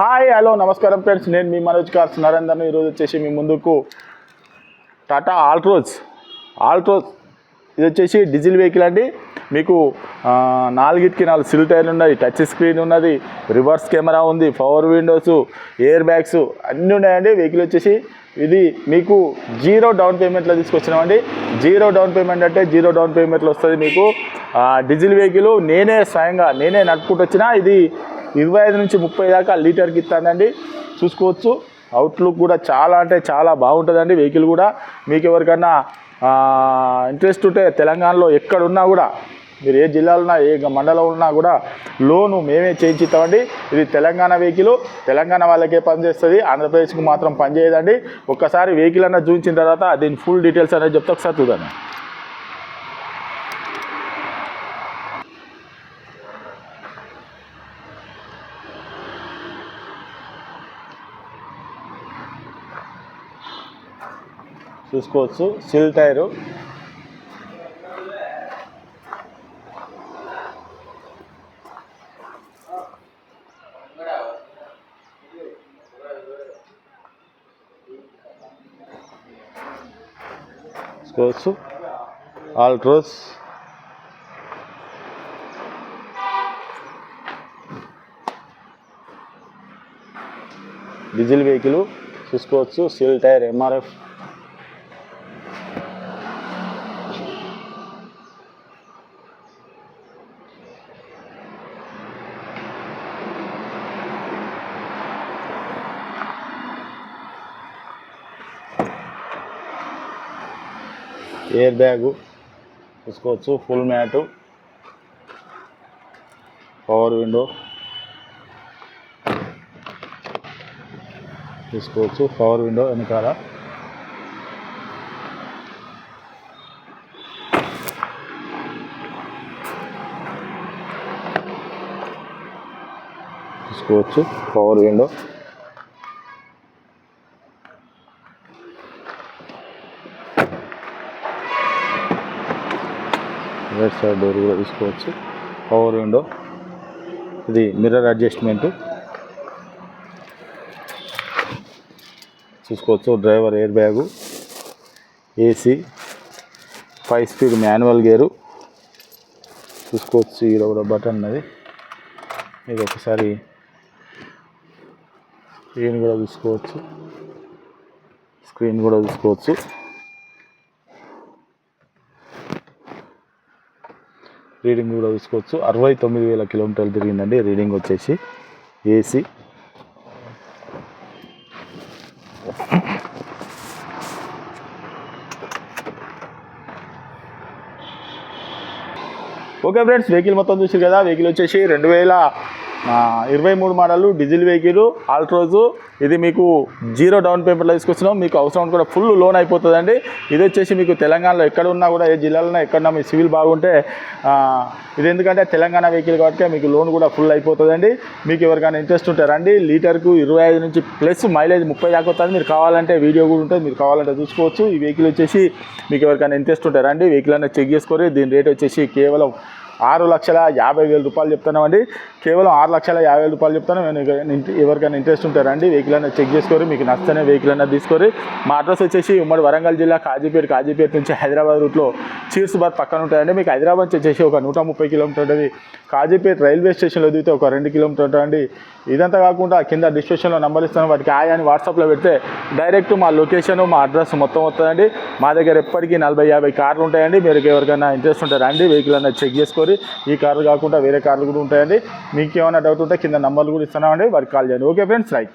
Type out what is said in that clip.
Hi hello నమస్కారం friends నేను మీ Manoj cars నరేందర్ను ఈరోజు వచ్చేసి మీ ముందుకు టాటా ఆల్ట్రోజ్ ఆల్ట్రోజ్ ఇది వచ్చేసి డీజిల్ వెహికల్ అండి. మీకు నాలుగిటికి నాలుగు సిల్ టైర్లు ఉన్నాయి. టచ్ స్క్రీన్ ఉన్నది. రివర్స్ కెమెరా ఉంది. పవర్ విండోస్ ఎయిర్ బ్యాగ్స్ అన్నీ ఉన్నాయండి. వెహికల్ వచ్చేసి ఇది మీకు జీరో డౌన్ పేమెంట్లో తీసుకొచ్చినామండి. జీరో డౌన్ పేమెంట్ అంటే జీరో డౌన్ పేమెంట్లో వస్తుంది మీకు. డీజిల్ వెహికల్ నేనే స్వయంగా నేనే నడుపుకుంటూ వచ్చిన ఇది ఇరవై ఐదు నుంచి ముప్పై దాకా లీటర్కి ఇస్తుందండి చూసుకోవచ్చు. అవుట్లుక్ కూడా చాలా అంటే చాలా బాగుంటుందండి. వెహికల్ కూడా మీకు ఎవరికన్నా ఇంట్రెస్ట్ ఉంటే తెలంగాణలో ఎక్కడున్నా కూడా మీరు ఏ జిల్లాలో ఉన్నా ఏ మండలం ఉన్నా కూడా లోను మేమే చేయించుతామండి ఇది తెలంగాణ వెహికల్ తెలంగాణ వాళ్ళకే పనిచేస్తుంది. ఆంధ్రప్రదేశ్కి మాత్రం పనిచేయదండి. ఒక్కసారి వెహికల్ అన్న చూపించిన తర్వాత దీని ఫుల్ డీటెయిల్స్ అనేది చెప్తే. ఒకసారి చూడండి చూసుకోవచ్చు. సిల్ టైరు చూసుకోవచ్చు. ఆల్ట్రోస్ డీజిల్ వెహికల్ చూసుకోవచ్చు. సిల్ టైర్ ఎంఆర్ఎఫ్ ఎయిర్ బ్యాగు చూసుకోవచ్చు ఫుల్ మ్యాటు పవర్ విండో తీసుకోవచ్చు పవర్ విండో వెనకాల. తీసుకోవచ్చు power window. Right side door కూడా తీసుకోవచ్చు. Power window. ఇది మిర్రర్ అడ్జస్ట్మెంట్. చూసుకోవచ్చు. Driver air bag. AC. Five speed manual gear. చూసుకోవచ్చు. ఈడ కూడా బటన్ అది ఇది ఒకసారి స్క్రీన్ కూడా చూసుకోవచ్చు. స్క్రీన్ కూడా చూసుకోవచ్చు. రీడింగ్ కూడా చూసుకోవచ్చు. అరవై తొమ్మిది వేల కిలోమీటర్లు తిరిగిందండి. రీడింగ్ వచ్చేసి ఏసీ. ఓకే ఫ్రెండ్స్ వెహికల్ మొత్తం చూసారు కదా? వెహికల్ వచ్చేసి రెండు వేల ఇరవై మూడు మోడల్ డీజిల్ వెహికల్ ఆల్ట్రోజు. ఇది మీకు జీరో డౌన్ పేమెంట్లో తీసుకొచ్చినాం మీకు అవసరం కూడా ఫుల్ లోన్ అయిపోతుందండి. ఇది వచ్చేసి మీకు తెలంగాణలో ఎక్కడ ఉన్నా కూడా ఏ జిల్లాలో ఉన్నా ఎక్కడన్నా మీ సివిల్ బాగుంటే ఇది ఎందుకంటే తెలంగాణ వెహికల్ కాబట్టి మీకు లోన్ కూడా ఫుల్ అయిపోతుందండి. మీకు ఎవరికైనా ఇంట్రెస్ట్ ఉంటే రండి. లీటర్కు ఇరవై ఐదు నుంచి ప్లస్ మైలేజ్ ముప్పై దాకా వస్తుంది. మీరు కావాలంటే వీడియో కూడా ఉంటుంది. మీరు కావాలంటే చూసుకోవచ్చు. ఈ వెహికల్ వచ్చేసి మీకు ఎవరికైనా ఇంట్రెస్ట్ ఉంటే రండి. వెహికల్ అనేది చెక్ చేసుకోరు. దీని రేట్ వచ్చేసి కేవలం ఆరు లక్షల యాభై వేల రూపాయలు చెప్తున్నామండి. కేవలం ఆరు లక్షల యాభై వేల రూపాయలు చెప్తాను. నేను ఎవరికైనా ఇంట్రెస్ట్ ఉంటే రండి. వెహికల్ అనేది చెక్ చేసుకోరు మీకు నచ్చనే వెహికల్ అనేది తీసుకొని. మా అడ్రస్ వచ్చేసి ఉమ్మడి వరంగల్ జిల్లా కాజీపేట కాజీపేట నుంచి హైదరాబాద్ రూట్లో చీర్స్ బార్ పక్కన ఉంటాయండి. మీకు హైదరాబాద్ నుంచి వచ్చేసి ఒక నూట ముప్పై కిలోమీటర్ ఉంటుంది. కాజీపేట రైల్వే స్టేషన్లో దిగితే ఒక రెండు కిలోమీటర్ ఉంటుందండి. ఇదంతా కాకుండా కింద డిస్క్రిప్షన్లో నంబర్ ఇస్తాను. వాటికి ఆయా అని వాట్సాప్లో పెడితే డైరెక్ట్ మా లొకేషన్ మా అడ్రస్ మొత్తం వస్తుందండి. మా దగ్గర ఎప్పటికీ నలభై యాభై కార్లు ఉంటాయండి. మీరు ఎవరికైనా ఇంట్రెస్ట్ ఉంటే వెహికల్ అనేది చెక్ చేసుకొని ఈ కార్లు కాకుండా వేరే కార్లు కూడా ఉంటాయండి. మీకు ఏమైనా డౌట్ ఉంటే కింద నంబర్లు కూడా ఇస్తున్నామండి. వారికి కాల్ చేయండి. Okay friends right